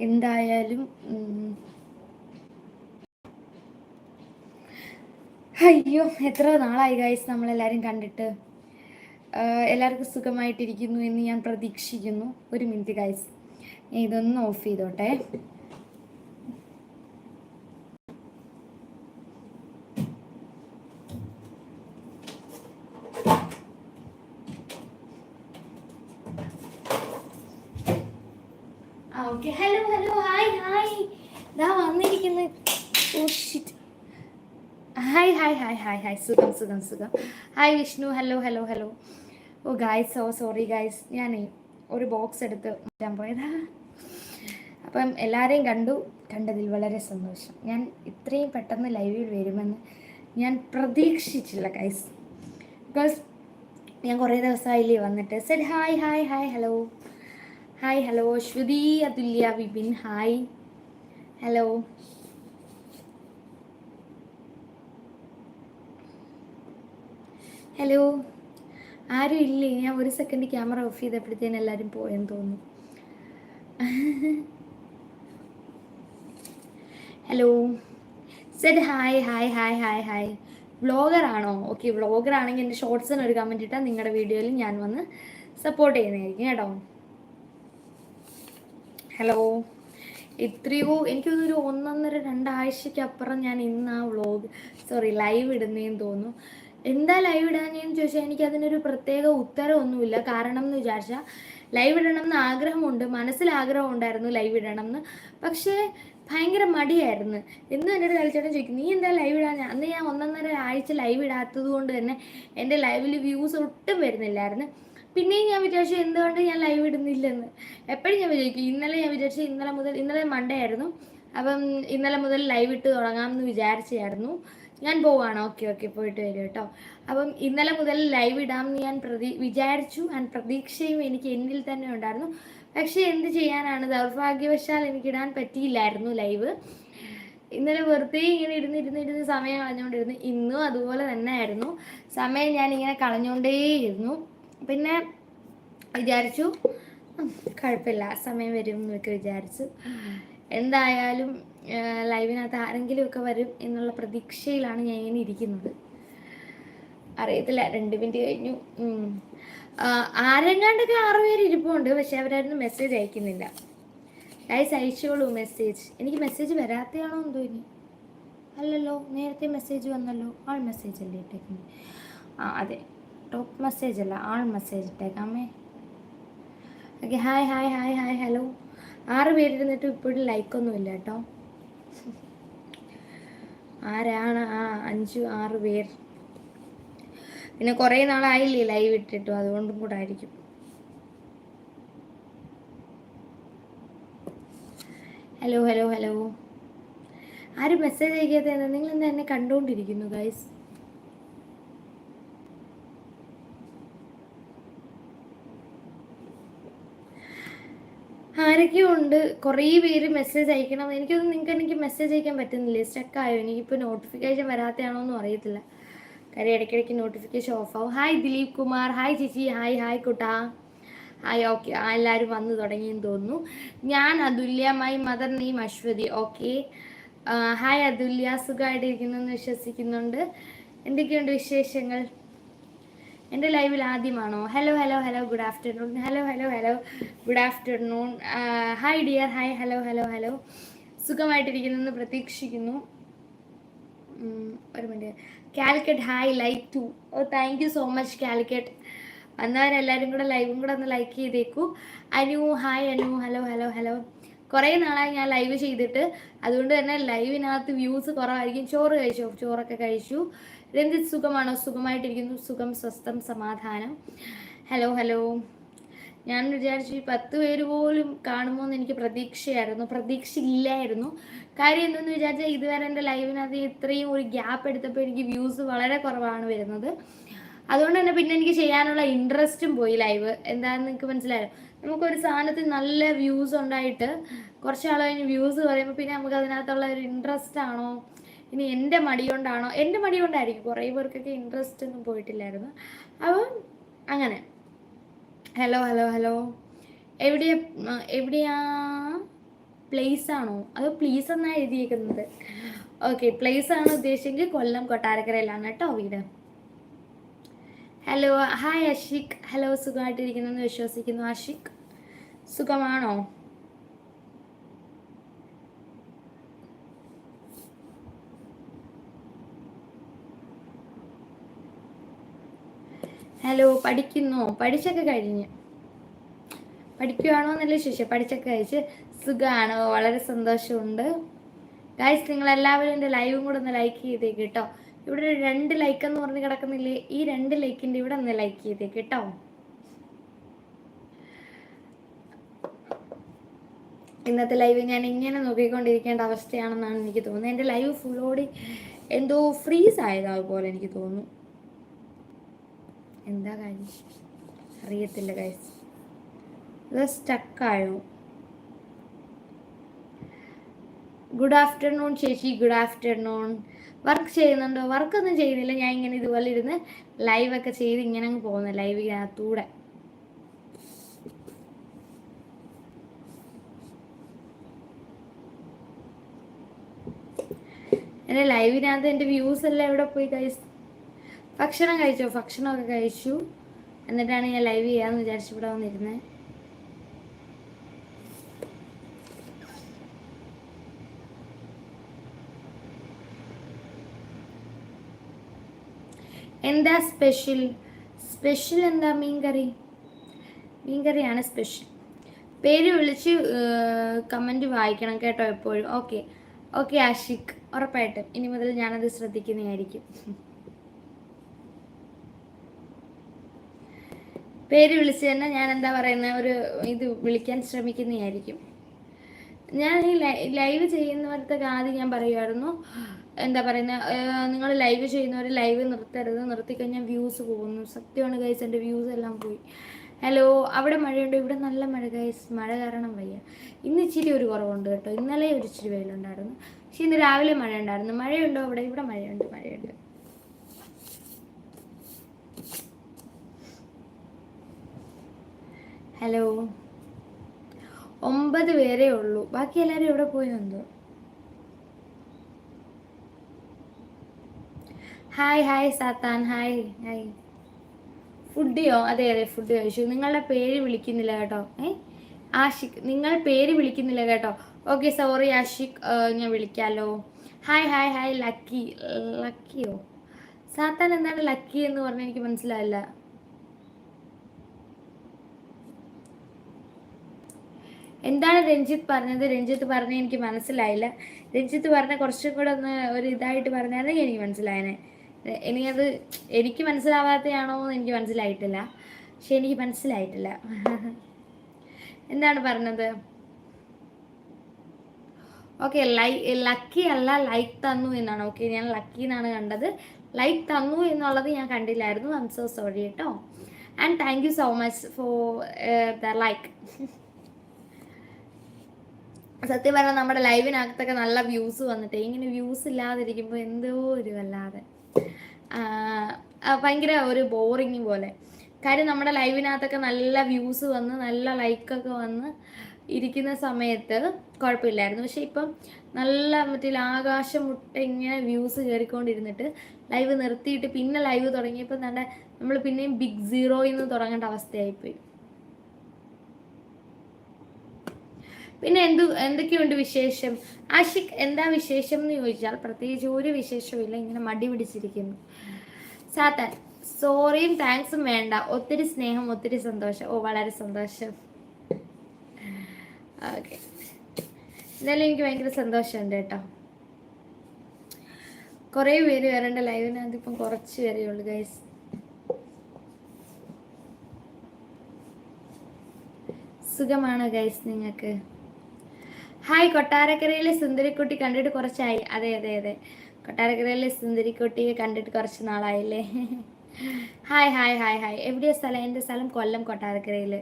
എന്തായാലും അയ്യോ എത്ര നാളായി ഗൈസ് നമ്മളെല്ലാവരും കണ്ടിട്ട്. എല്ലാവർക്കും സുഖമായിട്ടിരിക്കുന്നു എന്ന് ഞാൻ പ്രതീക്ഷിക്കുന്നു. ഒരു മിനിറ്റ് ഗൈസ് ഇതൊന്ന് ഓഫ് ചെയ്തോട്ടെ. Okay hello hello hi hi ഇതാ വന്നിരിക്കുന്നു. ഓ shit hi hi hi hi hi സുഖം സുഖം സുഖം. Hi Vishnu. Hello hello hello oh guys oh sorry guys ഞാനേ ഒരു ബോക്സ് എടുത്ത് മാറ്റാൻ പോയതാ. അപ്പം എല്ലാവരെയും കണ്ടു കണ്ടതിൽ വളരെ സന്തോഷം. ഞാൻ ഇത്രയും പെട്ടെന്ന് ലൈവിൽ വരുമെന്ന് ഞാൻ പ്രതീക്ഷിച്ചില്ല ഗൈസ് ബിക്കോസ് ഞാൻ കുറേ ദിവസമായില്ലേ വന്നിട്ട്. Said hi hi hi hello hi hello Shruti Athulya Vipin hi hello hello ആരും ഇല്ലേ? ഞാൻ ഒരു സെക്കൻഡ് ക്യാമറ ഓഫ് ചെയ്തപ്പോഴത്തേനും എല്ലാവരും പോയെന്ന് തോന്നുന്നു. Hello said hi hi hi hi hi vlogger ആണോ? ഓക്കെ വ്ളോഗർ ആണെങ്കിൽ എന്റെ ഷോർട്സിന് ഒരു കമന്റ് ഇട്ടാൽ നിങ്ങളുടെ വീഡിയോയിൽ ഞാൻ വന്ന് സപ്പോർട്ട് ചെയ്യുന്നതായിരിക്കും കേട്ടോ. ഹലോ എത്രയോ എനിക്കൊന്നൊരു ഒന്നൊന്നര രണ്ടാഴ്ചയ്ക്ക് അപ്പുറം ഞാൻ ഇന്ന് ആ വ്ളോഗ് സോറി ലൈവ് ഇടുന്നേന്ന് തോന്നുന്നു. എന്താ ലൈവ് ഇടാനേന്ന് ചോദിച്ചാൽ എനിക്ക് അതിനൊരു പ്രത്യേക ഉത്തരമൊന്നുമില്ല കാരണം എന്ന് വിചാരിച്ചാൽ ലൈവ് ഇടണം എന്ന് ആഗ്രഹമുണ്ട്. മനസ്സിൽ ആഗ്രഹം ഉണ്ടായിരുന്നു ലൈവ് ഇടണം എന്ന് പക്ഷേ ഭയങ്കര മടിയായിരുന്നു. എന്നും എന്നോട് അടുത്ത് കളിച്ചേട്ടൻ ചോദിക്കും നീ എന്താ ലൈവ് ഇടാൻ അന്ന് ഞാൻ ഒന്നൊന്നര ആഴ്ച ലൈവ് ഇടാത്തത് കൊണ്ട് തന്നെ എന്റെ ലൈവിൽ വ്യൂസ് ഒട്ടും വരുന്നില്ലായിരുന്നു. പിന്നെയും ഞാൻ വിചാരിച്ചു എന്തുകൊണ്ട് ഞാൻ ലൈവ് ഇടുന്നില്ലെന്ന്. എപ്പോഴും ഞാൻ വിചാരിക്കും ഇന്നലെ ഞാൻ വിചാരിച്ചു ഇന്നലെ മുതൽ ഇന്നലെ മൺഡേ ആയിരുന്നു. അപ്പം ഇന്നലെ മുതൽ ലൈവ് ഇട്ട് തുടങ്ങാമെന്ന് വിചാരിച്ചായിരുന്നു ഞാൻ പോവാണ്. ഓക്കെ ഓക്കെ പോയിട്ട് വരും കേട്ടോ. അപ്പം ഇന്നലെ മുതൽ ലൈവ് ഇടാമെന്ന് ഞാൻ പ്രതി വിചാരിച്ചു. ആൻഡ് പ്രതീക്ഷയും എനിക്ക് എന്നിൽ തന്നെ ഉണ്ടായിരുന്നു. പക്ഷേ എന്ത് ചെയ്യാനാണ്? ദൗർഭാഗ്യവശാൽ എനിക്കിടാൻ പറ്റിയില്ലായിരുന്നു ലൈവ് ഇന്നലെ വെറുതെ ഇങ്ങനെ ഇരുന്നിരുന്നിരുന്ന് സമയം കളഞ്ഞുകൊണ്ടിരുന്നു. ഇന്നും അതുപോലെ തന്നെ ആയിരുന്നു. സമയം ഞാൻ ഇങ്ങനെ കളഞ്ഞുകൊണ്ടേയിരുന്നു. പിന്നെ വിചാരിച്ചു കുഴപ്പമില്ല സമയം വരും എന്നൊക്കെ വിചാരിച്ചു. എന്തായാലും ലൈവിനകത്ത് ആരെങ്കിലുമൊക്കെ വരും എന്നുള്ള പ്രതീക്ഷയിലാണ് ഞാൻ ഇങ്ങനെ ഇരിക്കുന്നത്. അറിയത്തില്ല രണ്ട് മിനിറ്റ് കഴിഞ്ഞു. ആരെങ്ങാണ്ടൊക്കെ ആറു പേര് ഇരിപ്പുണ്ട് പക്ഷെ അവരായിരുന്നു മെസ്സേജ് അയക്കുന്നില്ല. ഗൈസ് അയച്ചോളൂ മെസ്സേജ് എനിക്ക് മെസ്സേജ് വരാത്തയാണോ എന്തോ ഇനി? അല്ലല്ലോ നേരത്തെ മെസ്സേജ് വന്നല്ലോ. ആൾ മെസ്സേജ് അല്ലേ ഇട്ടേക്കുന്നത്? ആ അതെ. ടോപ്പ് മെസ്സേജ് അല്ല all message ഇട്ടേക്കാമേ. Okay hi hi hi hi hello ആറ് പേരിരുന്നിട്ട് ഇപ്പോഴും ലൈക്കൊന്നുമില്ല കേട്ടോ. ആരാണ്? ആ അഞ്ചു ആറ് പേർ. പിന്നെ കുറേ നാളായില്ലേ ലൈവ് ഇട്ടിട്ടു അതുകൊണ്ടും കൂടെ ആയിരിക്കും. ഹലോ ഹലോ ഹലോ ആരും മെസ്സേജ് അയക്കാത്ത നിങ്ങൾ എന്താ എന്നെ കണ്ടുകൊണ്ടിരിക്കുന്നു ഗൈസ് ആരൊക്കെയോ ഉണ്ട് കുറേ പേര് മെസ്സേജ് അയക്കണം. എനിക്കൊന്നും നിങ്ങൾക്ക് എനിക്ക് മെസ്സേജ് അയക്കാൻ പറ്റുന്നില്ല? സ്റ്റക്ക് സ്റ്റക്കായോ എനിക്കിപ്പോൾ നോട്ടിഫിക്കേഷൻ വരാത്തയാണോ എന്നും അറിയത്തില്ല. കാര്യം ഇടയ്ക്കിടയ്ക്ക് നോട്ടിഫിക്കേഷൻ ഓഫ് ആവും. ഹായ് ദിലീപ് കുമാർ. ഹായ് ചേച്ചി. ഹായ് ഹായ് കുട്ടാ. ഹായ് ഓക്കെ ആ എല്ലാവരും വന്നു തുടങ്ങിയെന്ന് തോന്നുന്നു. ഞാൻ Athulya my mother name Aswathy. Okay hi Athulya. സുഖമായിട്ടിരിക്കുന്നു എന്ന് വിശ്വസിക്കുന്നുണ്ട്. എന്തൊക്കെയുണ്ട് വിശേഷങ്ങൾ? എന്റെ ലൈവിൽ ആദ്യമാണോ? Hello hello hello good afternoon hello hello hello good afternoon hi dear hi hello hello hello സുഖമായിട്ടിരിക്കുന്നു എന്ന് പ്രതീക്ഷിക്കുന്നു. ഒരു minute Calicut hi like to oh thank you so much Calicut. വന്നവരെല്ലാവരും കൂടെ ലൈവും കൂടെ ഒന്ന് like ചെയ്തേക്കൂ. Anu hi Anu. Hello hello hello കുറേ നാളായി ഞാൻ ലൈവ് ചെയ്തിട്ട്. അതുകൊണ്ട് തന്നെ ലൈവിനകത്ത് വ്യൂസ് കുറവായിരിക്കും. ചോറ് കഴിച്ചോ? ചോറൊക്കെ കഴിച്ചു. രഞ്ജിത്ത് സുഖമാണോ? സുഖമായിട്ടിരിക്കുന്നു. സുഖം സ്വസ്ഥം സമാധാനം. Hello hello. ഞാൻ വിചാരിച്ചു ഈ പത്ത് പേര് പോലും കാണുമോ എന്ന് എനിക്ക് പ്രതീക്ഷയായിരുന്നു. പ്രതീക്ഷയില്ലായിരുന്നു. കാര്യം എന്തെന്ന് വിചാരിച്ചാൽ ഇതുവരെ എന്റെ ലൈവിനകത്ത് ഇത്രയും ഒരു ഗ്യാപ്പ് എടുത്തപ്പോൾ എനിക്ക് വ്യൂസ് വളരെ കുറവാണ് വരുന്നത്. അതുകൊണ്ട് തന്നെ പിന്നെ എനിക്ക് ചെയ്യാനുള്ള ഇൻട്രസ്റ്റും പോയി ലൈവ്. എന്താണെന്ന് നിങ്ങൾക്ക് മനസ്സിലായോ? നമുക്കൊരു സാധനത്തിൽ നല്ല വ്യൂസ് ഉണ്ടായിട്ട് കുറച്ച് കഴിഞ്ഞ് വ്യൂസ് പറയുമ്പോൾ പിന്നെ നമുക്ക് അതിനകത്തുള്ള ഒരു ഇൻട്രസ്റ്റ് ആണോ? ഇനി എന്റെ മടി കൊണ്ടാണോ? എന്റെ മടി കൊണ്ടായിരിക്കും. കുറേ പേർക്കൊക്കെ ഇൻട്രസ്റ്റ് ഒന്നും പോയിട്ടില്ലായിരുന്നു. അപ്പം അങ്ങനെ. ഹലോ ഹലോ ഹലോ എവിടെയാ എവിടെയാ? പ്ലേസ് ആണോ? അതോ പ്ലീസ് എന്നാണ് എഴുതിയേക്കുന്നത്? ഓക്കെ പ്ലേസ് ആണ് ഉദ്ദേശിച്ചെങ്കിൽ കൊല്ലം കൊട്ടാരക്കരയിലാണ് കേട്ടോ വീട്. ഹലോ ഹായ് അഷിക് ഹലോ സുഖമായിട്ടിരിക്കുന്നു എന്ന് വിശ്വസിക്കുന്നു അഷിക് സുഖമാണോ? ഹലോ പഠിക്കുന്നു? പഠിച്ചൊക്കെ കഴിഞ്ഞ്. പഠിക്കുവാണോ എന്നല്ല ശിഷ്യ പഠിച്ചൊക്കെ കഴിച്ച് സുഖമാണ് വളരെ സന്തോഷമുണ്ട്. ഗായ്സ് നിങ്ങൾ എല്ലാവരും എന്റെ ലൈവും കൂടെ ഒന്ന് ലൈക്ക് ചെയ്തേക്ക് കേട്ടോ. ഇവിടെ രണ്ട് ലൈക്ക് എന്ന് പറഞ്ഞ് കിടക്കുന്നില്ലേ? ഈ രണ്ട് ലൈക്കിന്റെ ഇവിടെ ഒന്ന് ലൈക്ക് ചെയ്തേക്ക് കേട്ടോ. ഇന്നത്തെ ലൈവ് ഞാൻ ഇങ്ങനെ നോക്കിക്കൊണ്ടിരിക്കേണ്ട അവസ്ഥയാണെന്നാണ് എനിക്ക് തോന്നുന്നത്. എന്റെ ലൈവ് ഫുള്ളോടി എന്തോ ഫ്രീസ് ആയതാ പോലെ എനിക്ക് തോന്നുന്നു. എന്താ കാര്യം? അറിയത്തില്ല ഗൈസ് ഇത് സ്റ്റക്കായോ ഗുഡ് ആഫ്റ്റർനൂൺ ചേച്ചി. ഗുഡ് ആഫ്റ്റർനൂൺ വർക്ക് ചെയ്യുന്നുണ്ടോ? വർക്കൊന്നും ചെയ്യുന്നില്ല. ഞാൻ ഇങ്ങനെ ഇതുപോലെ ഇരുന്ന് ലൈവൊക്കെ ചെയ്ത് ഇങ്ങനെ അങ്ങ് പോകുന്നു ലൈവിനകത്തൂടെ എന്റെ ലൈവിനകത്ത് എന്റെ വ്യൂസ് എല്ലാം എവിടെ പോയി കഴിച്ചു ഭക്ഷണം കഴിച്ചോ? ഭക്ഷണമൊക്കെ കഴിച്ചു. എന്നിട്ടാണ് ഞാൻ ലൈവ് ചെയ്യാമെന്ന് വിചാരിച്ചു ഇവിടെ വന്നിരുന്നത് എന്താ സ്പെഷ്യൽ സ്പെഷ്യൽ എന്താ മീൻകറി? മീൻകറിയാണ് സ്പെഷ്യൽ പേര് വിളിച്ച് കമന്റ് വായിക്കണം കേട്ടോ എപ്പോഴും. Okay okay Ashiq. ഉറപ്പായിട്ടും. ഇനി മുതൽ ഞാനത് ശ്രദ്ധിക്കുന്നതായിരിക്കും. പേര് വിളിച്ച് തന്നെ ഞാൻ എന്താ പറയുന്ന ഒരു ഇത് വിളിക്കാൻ ശ്രമിക്കുന്നതായിരിക്കും. ഞാൻ ഈ ലൈവ് ചെയ്യുന്നവർക്ക് ആദ്യം ഞാൻ പറയുമായിരുന്നു എന്താ പറയുന്ന നിങ്ങൾ ലൈവ് ചെയ്യുന്നവർ ലൈവ് നിർത്തരുത് നിർത്തിക്കഴിഞ്ഞാൽ വ്യൂസ് പോകുന്നു. സത്യമാണ് ഗൈസ് എന്റെ വ്യൂസ് എല്ലാം പോയി. ഹലോ അവിടെ മഴയുണ്ട്? ഇവിടെ നല്ല മഴ ഗൈസ് മഴ കാരണം വയ്യ. ഇന്ന് ഇച്ചിരി ഒരു കുറവുണ്ട് കേട്ടോ. ഇന്നലെ ഒരു ഇച്ചിരി വെയിലുണ്ടായിരുന്നു. പക്ഷെ ഇന്ന് രാവിലെ മഴ ഉണ്ടായിരുന്നു മഴയുണ്ടോ അവിടെ? ഇവിടെ മഴയുണ്ട് മഴയുണ്ട്. ഹലോ ഒമ്പത് പേരേ ഉള്ളൂ. ബാക്കി എല്ലാവരും എവിടെ പോയി എന്തോ ഹായ് ഹായ് സാത്താൻ. ഹായ് ഹായ് ഫുഡിയോ? അതെ അതെ ഫുഡ് കഴിച്ചു നിങ്ങളുടെ പേര് വിളിക്കുന്നില്ല കേട്ടോ. ഏ? ആഷിഖ് നിങ്ങൾ പേര് വിളിക്കുന്നില്ല കേട്ടോ. Okay sorry Ashiq. ഞാൻ വിളിക്കാമല്ലോ ഹായ് ഹായ് ഹായ് ലക്കി ലക്കിയോ സാത്താൻ എന്താണ് ലക്കി എന്ന് പറഞ്ഞാൽ എനിക്ക് മനസ്സിലായില്ല. എന്താണ് രഞ്ജിത്ത് പറഞ്ഞത്? രഞ്ജിത്ത് പറഞ്ഞ എനിക്ക് മനസ്സിലായില്ല. രഞ്ജിത്ത് പറഞ്ഞ കുറച്ചും കൂടെ ഒന്ന് ഒരു ഇതായിട്ട് പറഞ്ഞായിരുന്നെങ്കിൽ എനിക്ക് മനസ്സിലായനെ. എനിക്കത് എനിക്ക് മനസ്സിലാവാത്തയാണോ എന്ന് എനിക്ക് മനസ്സിലായിട്ടില്ല. പക്ഷെ എനിക്ക് മനസ്സിലായിട്ടില്ല. എന്താണ് പറഞ്ഞത്? ഓക്കെ ലൈ ലക്കി അല്ല ലൈക്ക് തന്നു എന്നാണ്. ഓക്കെ ഞാൻ ലക്കി എന്നാണ് കണ്ടത്. ലൈക്ക് തന്നു എന്നുള്ളത് ഞാൻ കണ്ടില്ലായിരുന്നു. ഐ സോ സോറി കേട്ടോ and thank you so much for the like സത്യം പറഞ്ഞാൽ നമ്മുടെ ലൈവിനകത്തൊക്കെ നല്ല വ്യൂസ് വന്നിട്ട്. ഇങ്ങനെ വ്യൂസ് ഇല്ലാതിരിക്കുമ്പോൾ എന്തോ ഒരു വല്ലാതെ. ഭയങ്കര ഒരു ബോറിങ് പോലെ. കാര്യം നമ്മുടെ ലൈവിനകത്തൊക്കെ നല്ല വ്യൂസ് വന്ന് നല്ല ലൈക്കൊക്കെ വന്ന് ഇരിക്കുന്ന സമയത്ത് കുഴപ്പമില്ലായിരുന്നു. പക്ഷെ ഇപ്പം നല്ല മറ്റേ ആകാശം മുട്ട ഇങ്ങനെ വ്യൂസ് കയറിക്കൊണ്ടിരുന്നിട്ട് ലൈവ് നിർത്തിയിട്ട് പിന്നെ ലൈവ് തുടങ്ങിയപ്പോൾ നല്ല നമ്മൾ പിന്നെയും ബിഗ് സീറോയിൽ നിന്ന് തുടങ്ങേണ്ട അവസ്ഥയായിപ്പോയി. പിന്നെ എന്തു എന്തൊക്കെയുണ്ട് വിശേഷം? ആഷിഖ് എന്താ വിശേഷം എന്ന് ചോദിച്ചാൽ പ്രത്യേകിച്ച് ഒരു വിശേഷമില്ല ഇങ്ങനെ മടി പിടിച്ചിരിക്കുന്നു. സാത്താൻ സോറിയും താങ്ക്സും വേണ്ട. ഒത്തിരി സ്നേഹം ഒത്തിരി സന്തോഷം. ഓ വളരെ സന്തോഷം. ഓക്കെ എന്തായാലും എനിക്ക് ഭയങ്കര സന്തോഷമുണ്ട് കേട്ടോ. കുറേ പേര് വരേണ്ട ലൈവിനകത്ത് ഇപ്പം കുറച്ച് പേരേ ഉള്ളൂ ഗൈസ് സുഖമാണോ ഗൈസ് നിങ്ങൾക്ക്? ഹായ് കൊട്ടാരക്കരയിലെ സുന്ദരിക്കുട്ടി കണ്ടിട്ട് കുറച്ചായി. അതെ അതെ അതെ. കൊട്ടാരക്കരയിലെ സുന്ദരിക്കുട്ടിയെ കണ്ടിട്ട് കുറച്ച് നാളായില്ലേ? Hi hi hi hi. എവിടെയാ സ്ഥലം? എന്റെ സ്ഥലം കൊല്ലം കൊട്ടാരക്കരയിൽ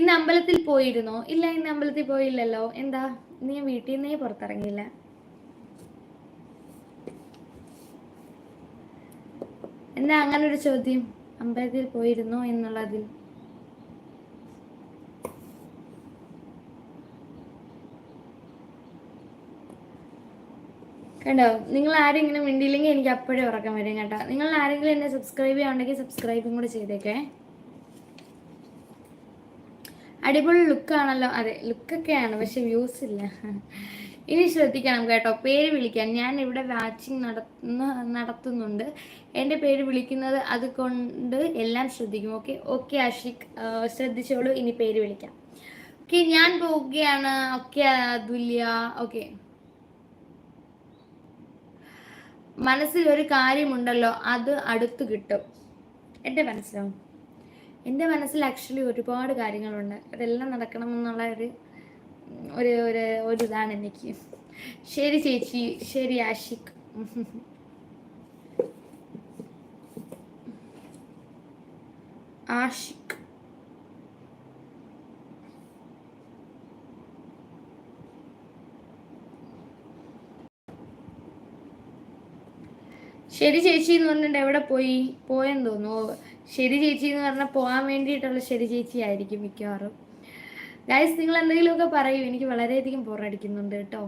ഇന്ന് അമ്പലത്തിൽ പോയിരുന്നോ? ഇല്ല ഇന്ന് അമ്പലത്തിൽ പോയില്ലല്ലോ. എന്താ? നീ വീട്ടിൽ നിന്നേ പുറത്തിറങ്ങിയില്ല. എന്താ അങ്ങനെ ഒരു ചോദ്യം? അമ്പലത്തിൽ പോയിരുന്നോ എന്നുള്ളതിൽ. കണ്ടോ? നിങ്ങൾ ആരും ഇങ്ങനെ മിണ്ടിയില്ലെങ്കിൽ എനിക്ക് അപ്പോഴേ ഉറക്കം വരും കേട്ടോ. നിങ്ങൾ ആരെങ്കിലും എന്നെ സബ്സ്ക്രൈബ് ചെയ്യാണ്ടെങ്കിൽ സബ്സ്ക്രൈബും കൂടെ ചെയ്തേക്കേ. അടിപൊളി ലുക്കാണല്ലോ അതെ ലുക്കൊക്കെയാണ് പക്ഷെ വ്യൂസ് ഇല്ല. ഇനി ശ്രദ്ധിക്കണം കേട്ടോ. പേര് വിളിക്കാൻ. ഞാൻ ഇവിടെ വാച്ചിങ് നടത്തുന്ന നടത്തുന്നുണ്ട്. എന്റെ പേര് വിളിക്കുന്നത് അതുകൊണ്ട് എല്ലാം ശ്രദ്ധിക്കും. ഓക്കെ ഓക്കെ ആഷിഖ് ശ്രദ്ധിച്ചോളൂ. ഇനി പേര് വിളിക്കാം. ഓക്കെ ഞാൻ പോവുകയാണ്. ഓക്കെ അതുല്യ. ഓക്കെ മനസ്സിൽ ഒരു കാര്യമുണ്ടല്ലോ അത് അടുത്ത് കിട്ടും. എന്റെ മനസ്സിലാവും എന്റെ മനസ്സിൽ ആക്ച്വലി ഒരുപാട് കാര്യങ്ങളുണ്ട്. അതെല്ലാം നടക്കണം എന്നുള്ള ഒരു ഒരു ഒരു ഒരു ഇതാണ് എനിക്ക്. ശരി ചേച്ചി ശരി ആഷിഖ് ആഷിഖ് ശരി ചേച്ചി എന്ന് പറഞ്ഞിട്ട് എവിടെ പോയി? പോയെന്ന് തോന്നുന്നു. ശരി ചേച്ചി എന്ന് പറഞ്ഞാൽ പോകാൻ വേണ്ടിയിട്ടുള്ള ശരി ചേച്ചി ആയിരിക്കും മിക്കവാറും. ഗൈസ് നിങ്ങൾ എന്തെങ്കിലുമൊക്കെ പറയൂ. എനിക്ക് വളരെയധികം ബോറടിക്കുന്നുണ്ട് കേട്ടോ.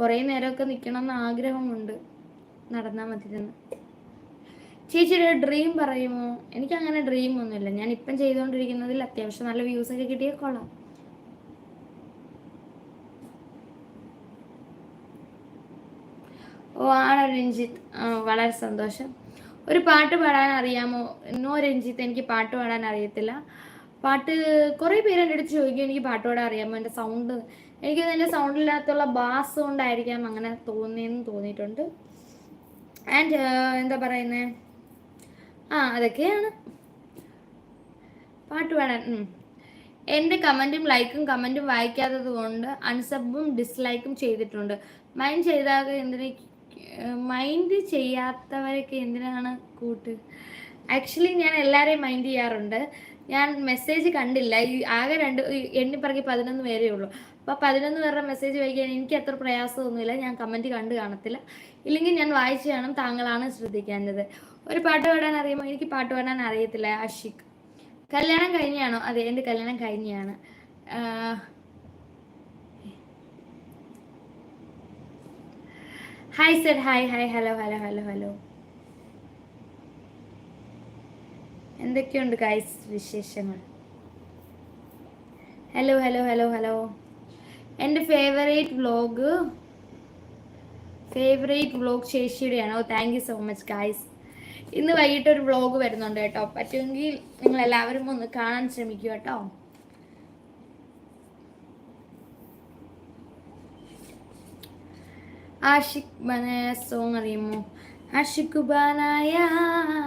കുറേ നേരമൊക്കെ നിൽക്കണം എന്ന് ആഗ്രഹമുണ്ട്. നടന്നാൽ മതിയെന്ന്. ചേച്ചിയുടെ ഡ്രീം പറയുമോ? എനിക്കങ്ങനെ ഡ്രീം ഒന്നുമില്ല. ഞാൻ ഇപ്പം ചെയ്തുകൊണ്ടിരിക്കുന്നതിൽ അത്യാവശ്യം നല്ല വ്യൂസ് ഒക്കെ ഓ ആണോ രഞ്ജിത്ത് വളരെ സന്തോഷം. ഒരു പാട്ട് പാടാൻ അറിയാമോ? നോ രഞ്ജിത്ത് എനിക്ക് പാട്ട് പാടാൻ അറിയത്തില്ല. പാട്ട് കുറേ പേര് എന്റെ അടുത്ത് ചോദിക്കും എനിക്ക് പാട്ട് പാടാൻ അറിയാമോ? എന്റെ സൗണ്ട് എനിക്ക് എന്റെ സൗണ്ടിനകത്തുള്ള ബാസ് കൊണ്ടായിരിക്കാം അങ്ങനെ തോന്നിയെന്ന് തോന്നിയിട്ടുണ്ട്. ആൻഡ് എന്താ പറയുന്നത് ആ അതൊക്കെയാണ്. പാട്ട് പാടാൻ. എന്റെ കമന്റും ലൈക്കും കമന്റും വായിക്കാത്തത് കൊണ്ട് അൺസബും ഡിസ്ലൈക്കും ചെയ്തിട്ടുണ്ട്. മൈൻഡ് ചെയ്താൽ എന്തിനാ മൈൻഡ് ചെയ്യാത്തവരൊക്കെ എന്തിനാണ് കൂട്ട്? ആക്ച്വലി ഞാൻ എല്ലാവരെയും മൈൻഡ് ചെയ്യാറുണ്ട്. ഞാൻ മെസ്സേജ് കണ്ടില്ല. ഈ ആകെ രണ്ട് എണ്ണി പറക്കി പതിനൊന്ന് പേരേ ഉള്ളൂ. അപ്പോൾ പതിനൊന്ന് പേരുടെ മെസ്സേജ് വായിക്കാൻ എനിക്ക് അത്ര പ്രയാസമൊന്നുമില്ല. ഞാൻ കമന്റ് കണ്ട് കാണത്തില്ല. ഇല്ലെങ്കിൽ ഞാൻ വായിച്ചു കാണും. താങ്കളാണ് ശ്രദ്ധിക്കേണ്ടത്. ഒരു പാട്ട് പാടാൻ അറിയുമോ എനിക്ക് പാട്ട് പാടാൻ അറിയത്തില്ല. അഷിഖ് കല്യാണം കഴിഞ്ഞാണോ അതെ എന്റെ കല്യാണം കഴിഞ്ഞാണ് hi sir hi hi hello hello hello hello എന്തൊക്കെയുണ്ട് ഗായ്സ് വിശേഷങ്ങൾ? ഹലോ ഹലോ ഹലോ ഹലോ എന്റെ ഫേവറേറ്റ് വ്ലോഗ് ഫേവറേറ്റ് വ്ലോഗ് ചേച്ചിയുടെയാണ് ഓ thank you so much guys ഇന്ന് വൈകിട്ട് ഒരു വ്ലോഗ് വരുന്നുണ്ട് കേട്ടോ. പറ്റുമെങ്കിൽ നിങ്ങൾ എല്ലാവരും ഒന്ന് കാണാൻ ശ്രമിക്കുക കേട്ടോ. ആഷിഖ് ബനായ സോങ് അറിയുമോ? ആഷിഖ് ബാനായ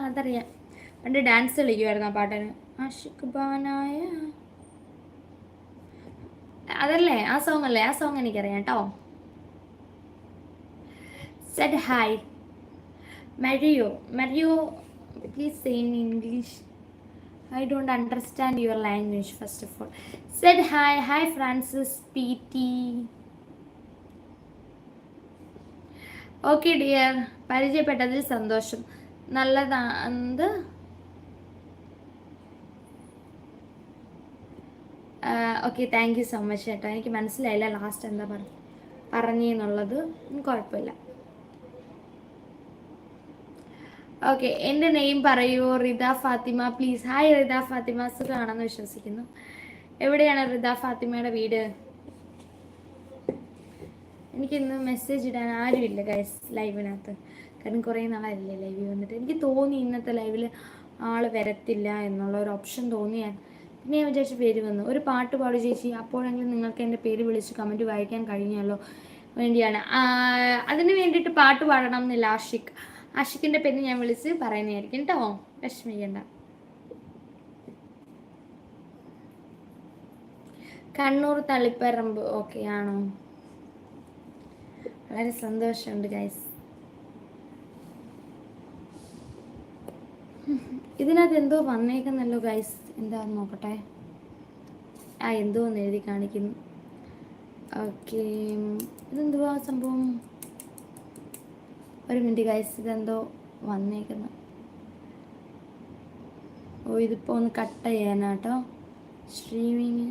അതറിയാം. പണ്ട് ഡാൻസ് കളിക്കുമായിരുന്നു ആ പാട്ടിന്. ആഷിഖ് ബാനായ അതല്ലേ? ആ സോങ് അല്ലേ? ആ സോങ് എനിക്കറിയാം കേട്ടോ said hi Mario? Mario please say in English I don't understand your language first of all said hi hi Francis P T okay dear പരിചയപ്പെട്ടതിൽ സന്തോഷം. നല്ലതാ എന്ത്? Okay thank you so much ചേട്ടാ. എനിക്ക് മനസ്സിലായില്ല ലാസ്റ്റ് എന്താ പറഞ്ഞു പറഞ്ഞെന്നുള്ളത്. കുഴപ്പമില്ല. ഓക്കെ എന്റെ നെയിം പറയൂ. Rida Fathima. Please hi Rida Fathima. സുഖമാണെന്ന് വിശ്വസിക്കുന്നു. എവിടെയാണ് റിദ ഫാത്തിമയുടെ വീട്? എനിക്കിന്ന് മെസ്സേജ് ഇടാൻ ആരുമില്ല ഗൈസ് ലൈവിനകത്ത് കാരണം കുറേ നാളല്ലേ ലൈവിൽ വന്നിട്ട്. എനിക്ക് തോന്നി ഇന്നത്തെ ലൈവിൽ ആൾ വരത്തില്ല എന്നുള്ള ഒരു ഓപ്ഷൻ തോന്നിയാൽ പിന്നെ ഞാൻ വിചാരിച്ച പേര് വന്നു. ഒരു പാട്ട് പാടി ചേച്ചി. അപ്പോഴെങ്കിലും നിങ്ങൾക്ക് എന്റെ പേര് വിളിച്ച് കമന്റ് വായിക്കാൻ കഴിഞ്ഞല്ലോ വേണ്ടിയാണ്. അതിന് വേണ്ടിയിട്ട് പാട്ട് പാടണം എന്നില്ല ആഷിഖ്. ആഷിഖിന്റെ പേര് ഞാൻ വിളിച്ച് പറയുന്നതായിരിക്കും കേട്ടോ വിഷമിക്കണ്ട. കണ്ണൂർ തളിപ്പറമ്പ്. ഓക്കെ ആണോ? വളരെ സന്തോഷമുണ്ട് ഗൈസ് ഇതിനകത്ത് എന്തോ വന്നേക്കുന്നല്ലോ ഗൈസ് എന്താന്ന് നോക്കട്ടെ? ആ എന്തോ ഒന്ന് എഴുതി കാണിക്കുന്നു. ഓക്കെ ഇതെന്തുവാ സംഭവം? ഒരു മിനിറ്റ് ഗൈസ് ഇതെന്തോ വന്നേക്കുന്നു. ഓ ഇതിപ്പോൾ ഒന്ന് കട്ട് ചെയ്യാനാട്ടോ. സ്ട്രീമിങ്